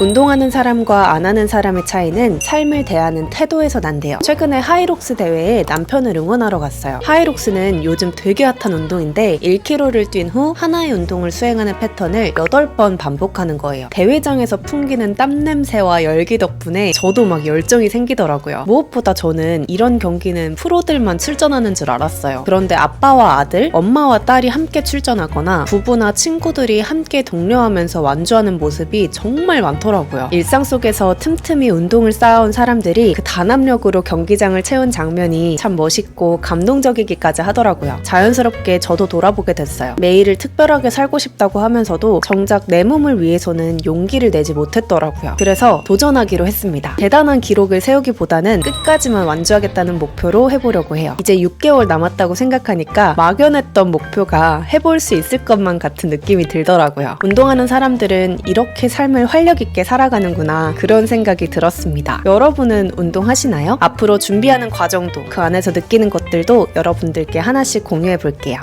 운동하는 사람과 안 하는 사람의 차이는 삶을 대하는 태도에서 난대요. 최근에 하이록스 대회에 남편을 응원하러 갔어요. 하이록스는 요즘 되게 핫한 운동인데 1km를 뛴 후 하나의 운동을 수행하는 패턴을 8번 반복하는 거예요. 대회장에서 풍기는 땀 냄새와 열기 덕분에 저도 막 열정이 생기더라고요. 무엇보다 저는 이런 경기는 프로들만 출전하는 줄 알았어요. 그런데 아빠와 아들, 엄마와 딸이 함께 출전하거나 부부나 친구들이 함께 독려하면서 완주하는 모습이 정말 많더라고요. 일상 속에서 틈틈이 운동을 쌓아온 사람들이 그 단합력으로 경기장을 채운 장면이 참 멋있고 감동적이기까지 하더라고요. 자연스럽게 저도 돌아보게 됐어요. 매일을 특별하게 살고 싶다고 하면서도 정작 내 몸을 위해서는 용기를 내지 못했더라고요. 그래서 도전하기로 했습니다. 대단한 기록을 세우기보다는 끝까지만 완주하겠다는 목표로 해보려고 해요. 이제 6개월 남았다고 생각하니까 막연했던 목표가 해볼 수 있을 것만 같은 느낌이 들더라고요. 운동하는 사람들은 이렇게 삶을 활력 있게 살아가는구나 그런 생각이 들었습니다. 여러분은 운동하시나요? 앞으로 준비하는 과정도 그 안에서 느끼는 것들도 여러분들께 하나씩 공유해 볼게요.